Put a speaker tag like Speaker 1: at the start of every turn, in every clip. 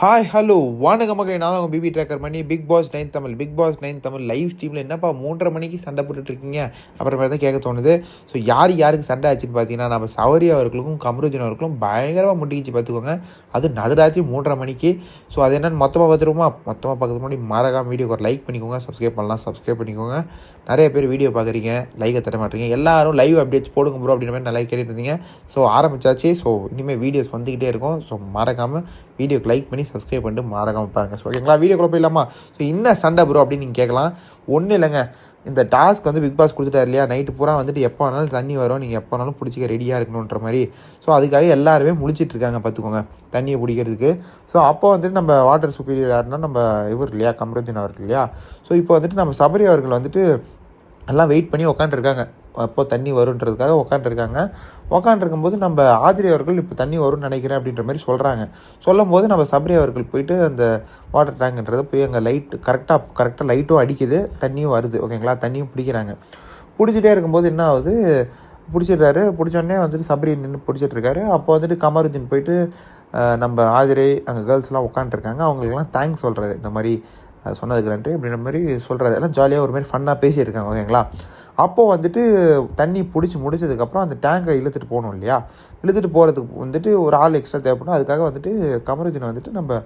Speaker 1: Hi hello வானக மக்களே நான் உங்கள் பிபி ட்ராக்கர் பண்ணி Bigg Boss nine Tamil Bigg Boss nine Tamil live ஸ்ட்ரீமில் என்னப்பா மூன்றரை மணிக்கு சண்டை போட்டுட்டு இருக்கீங்க? அப்புறமேல தான் கேட்க தோணுது. ஸோ யார் யாருக்கு சண்டை ஆச்சுன்னு பார்த்தீங்கன்னா நம்ம சௌரி அவர்களுக்கும் கமருஜன் அவர்களுக்கும் பயங்கரமாக முட்டிக்கிச்சு பார்த்துக்கோங்க. அது நடுராத்திரி மூன்றரை மணிக்கு. ஸோ அது என்னென்னு மொத்தமாக பார்த்துருவோமா? மொத்தமாக பார்க்கறது முன்னாடி மறக்காம வீடியோக்கு ஒரு லைக் பண்ணிக்கோங்க. சப்ஸ்கிரைப் பண்ணலாம். சப்ஸ்கிரைப் பண்ணிக்கோங்க. நிறைய பேர் வீடியோ பார்க்குறீங்க. லைக்கை தர மாட்டீங்க. எல்லாரும் லைவ் அப்டேட்ஸ் போடுங்க ப்ரோ அப்படின்ற மாதிரி நல்லா கேட்டுருந்தீங்க ஸோ ஆரம்பிச்சாச்சு. ஸோ இனிமேல் வீடியோஸ் வந்துக்கிட்டே இருக்கும். ஸோ மறக்காமல் வீடியோக்கு லைக் பண்ணி சப்ஸ்கிரைப் பண்ணிட்டு மறக்காமல் பாருங்கள் ஸோ ஓகேங்களா? வீடியோக்குள்ள போயிடலாமா ஸோ என்ன சண்டை ப்ரோ அப்படின்னு நீங்கள் கேட்கலாம். ஒன்றும் இல்லைங்க. இந்த டாஸ்க் வந்து பிக் பாஸ் கொடுத்துட்டாரு இல்லையா? நைட்டு பூரா வந்துட்டு எப்போ வேணாலும் தண்ணி வரும். நீங்கள் எப்போ வேணாலும் பிடிச்சிக்க ரெடியாக இருக்கணுன்ற மாதிரி. ஸோ அதுக்காக எல்லாருமே முடிச்சிட்ருக்காங்க பார்த்துக்கோங்க தண்ணியை பிடிக்கிறதுக்கு ஸோ அப்போ வந்துட்டு நம்ம வாட்டர் சுப்பீரியர் யாருன்னா நம்ம இவர் இல்லையா? கமருதீன் அவர் இல்லையா? ஸோ இப்போ வந்துட்டு நம்ம சபரி அவர்கள் வந்துட்டு எல்லாம் வெயிட் பண்ணி உக்காண்டிருக்காங்க அப்போ தண்ணி வருன்றதுக்காக உக்காண்டிருக்காங்க உக்காண்டிருக்கும்போது நம்ம ஆதிரி அவர்கள் இப்போ தண்ணி வரும்னு நினைக்கிறேன் அப்படின்ற மாதிரி சொல்கிறாங்க சொல்லும் போது நம்ம சபரி அவர்கள் போயிட்டு அந்த வாட்டர் டேங்க்ன்றதை போய் அங்கே லைட் கரெக்டாக கரெக்டாக லைட்டும் அடிக்குது தண்ணியும் வருது. ஓகேங்களா? தண்ணியும் பிடிக்கிறாங்க. பிடிச்சிட்டே இருக்கும்போது என்ன ஆகுது? பிடிச்சிடுறாரு. பிடிச்சோடனே வந்துட்டு சபரி நின்று பிடிச்சிட்டு இருக்காரு. அப்போ வந்துட்டு கமருதீன் போயிட்டு நம்ம ஆதிரை அங்கே கேர்ள்ஸ்லாம் உட்காந்துருக்காங்க அவங்களுக்குலாம் தேங்க்ஸ் சொல்கிறாரு இந்த மாதிரி அது சொன்னதுக்கு நன்றி அப்படின்ற மாதிரி சொல்கிறாரு எல்லாம் ஜாலியாக ஒரு மாதிரி ஃபன்னாக பேசியிருக்காங்க ஓகேங்களா? அப்போது வந்துட்டு தண்ணி பிடிச்சி முடிச்சதுக்கப்புறம் அந்த டேங்கை இழுத்துட்டு போகணும் இல்லையா? இழுத்துட்டு போகிறதுக்கு வந்துட்டு ஒரு ஆள் எக்ஸ்ட்ரா தேவைப்படும். அதுக்காக வந்துட்டு கமருதீனை வந்துட்டு நம்ம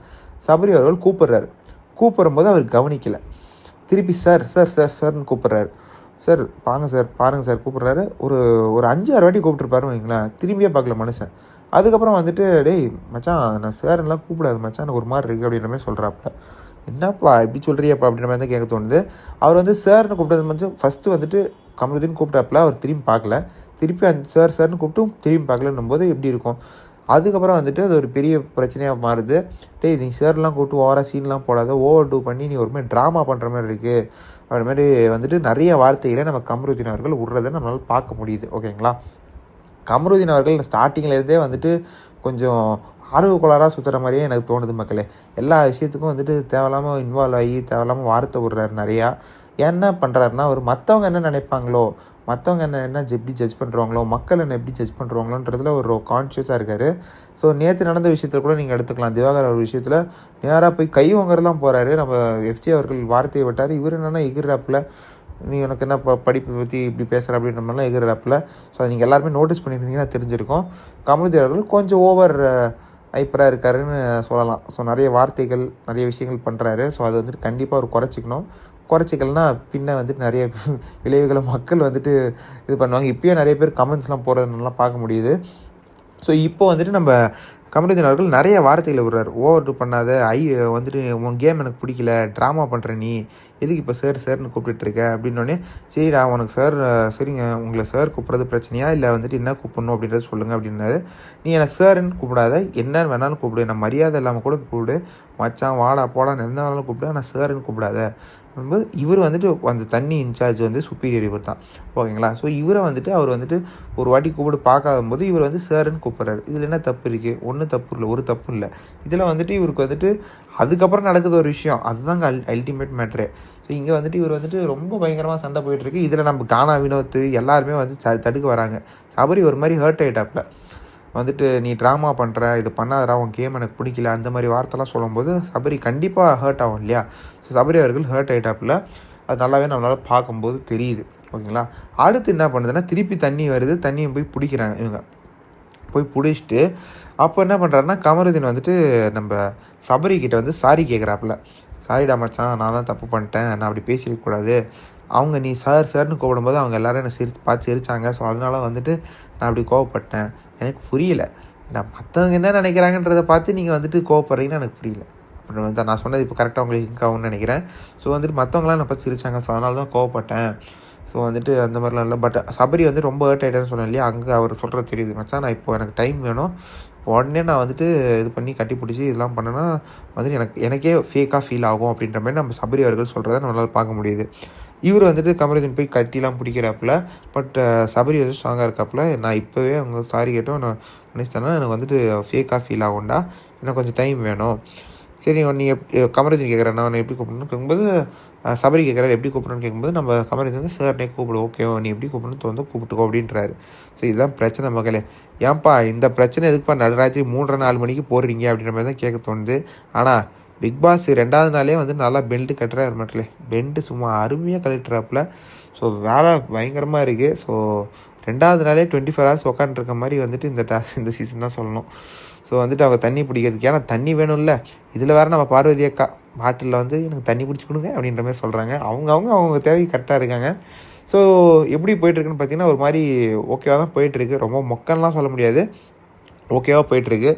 Speaker 1: சபரி அவர்கள் கூப்பிடுறாரு. கூப்பிடும்போது அவர் கவனிக்கலை. திருப்பி சார் சார் சார் சார்னு கூப்பிட்றாரு. சார் பாங்க சார் பாருங்கள் சார் கூப்பிட்றாரு. ஒரு ஒரு அஞ்சு ஆறு வாட்டி கூப்பிட்டுருப்பாருன்னு வைங்களேன். திரும்பியே பார்க்கல மனுஷன். அதுக்கப்புறம் வந்துட்டு டேய் மச்சான் நான் சார்லாம் கூப்பிடாது மச்சான் எனக்கு ஒரு மாதிரி இருக்குது அப்படின்ற மாதிரி சொல்கிறாப்புல என்னப்பா இப்படி சொல்கிறியப்பா அப்படின்ற மாதிரி தான் கேட்க தோணுது. அவர் வந்து சார்னு கூப்பிட்டது வந்து ஃபஸ்ட்டு வந்துட்டு கமருதீன் கூப்பிட்டாப்புல அவர் திரும்பி பார்க்கல. திருப்பி அந்த சார் சார்னு கூப்பிட்டும் திரும்பி பார்க்கலன்னும் போது எப்படி இருக்கும்? அதுக்கப்புறம் வந்துட்டு அது ஒரு பெரிய பிரச்சனையாக மாறுது. டேய் நீ சார்லாம் கூப்பிட்டு ஓவராக சீன்லாம் போடாத ஓவர் டூ பண்ணி நீ ஒரு மாதிரி ட்ராமா பண்ணுற மாதிரி இருக்குது அப்படி மாதிரி வந்துட்டு நிறைய வார்த்தைகளை நம்ம கமருதீன் அவர்கள் விட்றதை நம்மளால் பார்க்க முடியுது. ஓகேங்களா? கமருதீன் அவர்கள் ஸ்டார்டிங்கில் இருந்தே வந்துட்டு கொஞ்சம் ஆர்வ கோளாறாக சுற்றுற மாதிரியே எனக்கு தோணுது மக்களே. எல்லா விஷயத்துக்கும் வந்துட்டு தேவையில்லாமல் இன்வால்வ் ஆகி தேவையில்லாமல் வார்த்தை விடுறாரு நிறையா. என்ன பண்ணுறாருன்னா அவர் மற்றவங்க என்ன நினைப்பாங்களோ மற்றவங்க என்ன என்ன எப்படி ஜட்ஜ் பண்ணுறாங்களோ மக்கள் என்ன எப்படி ஜட்ஜ் பண்ணுறாங்களோன்றதுல ஒரு கான்ஷியஸாக இருக்கார். ஸோ நேற்று நடந்த விஷயத்தில் கூட நீங்கள் எடுத்துக்கலாம். திவாகர் ஒரு விஷயத்தில் நேராக போய் கை வாங்குறதுலாம் போகிறாரு நம்ம எஃப்ஜி அவர்கள் வார்த்தையை விட்டார். இவர் என்னென்னா எகிர்றாப்பில். நீ உனக்கு என்ன ப படிப்பை பற்றி இப்படி பேசுகிற அப்படின்ற மாதிரிலாம் எகிர்றாப்பில். ஸோ அதை நீங்கள் எல்லாருமே நோட்டீஸ் பண்ணியிருந்தீங்கன்னா தெரிஞ்சிருக்கும். கமலதி அவர்கள் கொஞ்சம் ஓவர் ஹைப்பராக இருக்காருன்னு சொல்லலாம். ஸோ நிறைய வார்த்தைகள் நிறைய விஷயங்கள் பண்ணுறாரு ஸோ அது வந்துட்டு கண்டிப்பாக அவர் குறைச்சிக்கணும். குறைச்சிக்கலனா பின்ன வந்துட்டு நிறைய விளைவுகளை மக்கள் வந்துட்டு இது பண்ணுவாங்க. இப்போயும் நிறைய பேர் கமெண்ட்ஸ்லாம் போடுறதுலாம் பார்க்க முடியுது. ஸோ இப்போ வந்துட்டு நம்ம கமருதீன் அவர்கள் நிறைய வார்த்தைகளை விடுறார். ஓவர் பண்ணாத ஐ வந்துட்டு உன் கேம் எனக்கு பிடிக்கல ட்ராமா பண்ணுற நீ எதுக்கு இப்போ சார் சார்னு கூப்பிட்டுருக்க அப்படின்னோடனே சரிடா உனக்கு சார் சரிங்க உங்களை சார் கூப்பிட்றது பிரச்சனையா? இல்லை வந்துட்டு என்ன கூப்பிடணும் அப்படின்றத சொல்லுங்கள் அப்படின்னாரு. நீ என்னை சார்ன்னு கூப்பிடாத என்ன வேணாலும் கூப்பிடு நான் மரியாதை இல்லாமல் கூட கூப்பிடு. மச்சான் வாடா போடான்னு எந்த வேணாலும் கூப்பிடு ஆனால் சார்ன்னு கூப்பிடாத. வந்து இவர் வந்துட்டு அந்த தண்ணி இன்சார்ஜ் வந்து சுப்பீரியர் இவர் தான். ஓகேங்களா? ஸோ இவரை வந்துட்டு அவர் வந்துட்டு ஒரு வாட்டி கூப்பிட்டு பார்க்காத போது இவர் வந்து சார்ன்னு கூப்பிட்றாரு. இதில் என்ன தப்பு இருக்குது ஒன்றும் தப்பு இல்லை. ஒரு தப்பு இல்லை. இதில் வந்துட்டு இவருக்கு வந்துட்டு அதுக்கப்புறம் நடக்குது ஒரு விஷயம். அதுதாங்க அல் அல்டிமேட் மேட்ரு ஸோ இங்கே வந்துட்டு இவர் வந்துட்டு ரொம்ப பயங்கரமாக சண்டை போயிட்டுருக்கு இதில் நம்ம கானா வினோத் எல்லாருமே வந்து ச- தடுக்க வராங்க. சபரி ஒரு மாதிரி ஹர்ட் ஆகிட்டாப்பில் வந்துட்டு நீ ட்ராமா பண்ணுற இது பண்ணாதடா உன் கேம் எனக்கு பிடிக்கல அந்த மாதிரி வார்த்தைலாம் சொல்லும்போது சபரி கண்டிப்பாக ஹர்ட் ஆகும் இல்லையா? ஸோ சபரி அவர்கள் ஹர்ட் ஆகிட்டாப்பில் அது நல்லாவே நம்மளால் பார்க்கும்போது தெரியுது ஓகேங்களா? அடுத்து என்ன பண்ணுதுன்னா திருப்பி தண்ணி வருது தண்ணியும் போய் பிடிக்கிறாங்க இவங்க. போய் பிடிச்சிட்டு அப்போ என்ன பண்ணுறாருன்னா கமருதீன் வந்துட்டு நம்ம சபரி கிட்ட வந்து சாரி கேட்குறாப்புல சாரிடா மச்சான் நான் தான் தப்பு பண்ணிட்டேன் நான் அப்படி பேசியிருக்கக்கூடாது அவங்க நீ சார் சார்னு கூப்பிடும்போது அவங்க எல்லாரும் என்னை சிரி பார்த்து சிரித்தாங்க ஸோ அதனால வந்துட்டு நான் அப்படி கோவப்பட்டேன். எனக்கு புரியல. நான் மற்றவங்க என்ன நினைக்கிறாங்கன்றதை பார்த்து நீங்கள் வந்துட்டு கோவப்படுறீங்கன்னு எனக்கு புரியல. அப்படின்னு வந்து நான் சொன்னது இப்போ கரெக்டாக உங்களுக்கு லிங்க் ஆகும்னு நினைக்கிறேன். ஸோ வந்துட்டு மற்றவங்களாம் என்னை பார்த்து சிரித்தாங்க ஸோ அதனால தான் கோவப்பட்டேன். ஸோ வந்துட்டு அந்த மாதிரிலாம் இல்லை. பட் சபரி வந்து ரொம்ப ஹர்ட் ஆகிட்டேன்னு சொன்னேன் இல்லையா? அங்கே அவர் சொல்கிறது தெரியுது. மச்சான் நான் இப்போ எனக்கு டைம் வேணும். உடனே நான் வந்துட்டு இது பண்ணி கட்டி பிடிச்சி இதெல்லாம் பண்ணேன்னா வந்துட்டு எனக்கு எனக்கே ஃபேக்காக ஃபீல் ஆகும் அப்படின்ற மாதிரி நம்ம சபரி அவர்கள் சொல்கிறத நம்மளால் பார்க்க முடியுது. இவர் வந்துட்டு கமலஜன் போய் கத்திலாம் பிடிக்கிறாப்புல பட் சபரி வந்து ஸ்ட்ராங்காக இருக்காப்புல. நான் இப்போவே அவங்க சாரி கேட்டோம். நான் நினச்சிட்டேன்னா எனக்கு வந்துட்டு ஃபேக்காக ஃபீல் ஆகும்டா. எனக்கு கொஞ்சம் டைம் வேணும். சரி நீங்கள் கமரஜன் கேட்குறேன் நான் எப்படி கூப்பிடணும்னு கேட்கும்போது சபரி கேட்குறாரு எப்படி கூப்பிடணும்னு கேட்கும்போது நம்ம கமரஜன் வந்து சார்னே கூப்பிடு. ஓகே நீ எப்படி கூப்பிடணும் தோந்து கூப்பிட்டுக்கோ அப்படின்றாரு. ஸோ இதுதான் பிரச்சனை மகளே. ஏன்பா இந்த பிரச்சனை எதுக்குப்பா நடுராத்திரி மூன்றரை நாலு மணிக்கு போடுறீங்க? அப்படின்ற மாதிரி தான் கேட்க தோணுது. ஆனால் பிக் பாஸ் ரெண்டாவது நாளே வந்து நல்லா பெல்ட்டு கட்டுறாரு மட்டும் பெல்ட்டு சும்மா அருமையாக கழட்டுறாப்புல. ஸோ வேலை பயங்கரமாக இருக்குது ஸோ ரெண்டாவது நாளே டுவெண்ட்டி ஃபோர் ஹவர்ஸ் உட்காந்துருக்க மாதிரி வந்துட்டு இந்த டாஸ் இந்த சீசன் தான் சொல்லணும். ஸோ வந்துட்டு அவங்க தண்ணி பிடிக்கிறதுக்கு ஏன்னா தண்ணி வேணும்ல. இதில் வேறு நம்ம பார்வதி அக்கா பாட்டிலில் வந்து எனக்கு தண்ணி பிடிச்சி கொடுங்க அப்படின்ற மாதிரி சொல்கிறாங்க அவங்க அவங்க அவங்க தேவை கரெக்டாக இருக்காங்க. ஸோ எப்படி போயிட்டுருக்குன்னு பார்த்தீங்கன்னா ஒரு மாதிரி ஓகேவாக தான் போயிட்டுருக்கு. ரொம்ப மொக்கன்லாம் சொல்ல முடியாது. ஓகேவாக போயிட்டுருக்கு.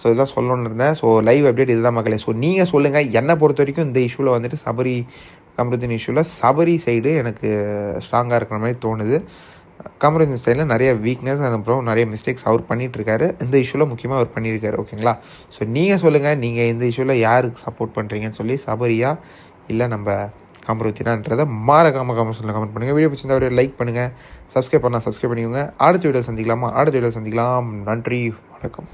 Speaker 1: ஸோ இதுதான் சொல்லணும்னு இருந்தேன். ஸோ லைவ் அப்டேட் இதுதான் மக்களே. ஸோ நீங்கள் சொல்லுங்கள் என்னை பொறுத்த வரைக்கும் இந்த இஷ்யூவில் வந்துட்டு சபரி கமருதீன் இஷ்யூவில் சபரி சைடு எனக்கு ஸ்ட்ராங்காக இருக்கிற மாதிரி தோணுது. கமருதீன் சைடில் நிறைய வீக்னஸ் அதுக்கப்புறம் நிறைய மிஸ்டேக்ஸ் அவர் பண்ணிகிட்ருக்காரு இந்த இஷ்யூவில் முக்கியமாக அவர் பண்ணியிருக்காரு ஓகேங்களா ஸோ நீங்கள் சொல்லுங்கள் நீங்கள் இந்த இஷ்யூவில் யாருக்கு சப்போர்ட் பண்ணுறீங்கன்னு சொல்லி சபரியா இல்லை நம்ம கமருத்தினான்றதை மறக்காம சொல்லுங்கள் கமெண்ட் பண்ணுங்கள் வீடியோ பிடிச்சிருந்தா ஒரு லைக் பண்ணுங்கள் சப்ஸ்கிரைப் பண்ணால் சப்ஸ்கிரைப் பண்ணிக்கோங்க. அடுத்த வீடியோ சந்திக்கலாமா? அடுத்த வீடியோ சந்திக்கலாம். நன்றி. வணக்கம்.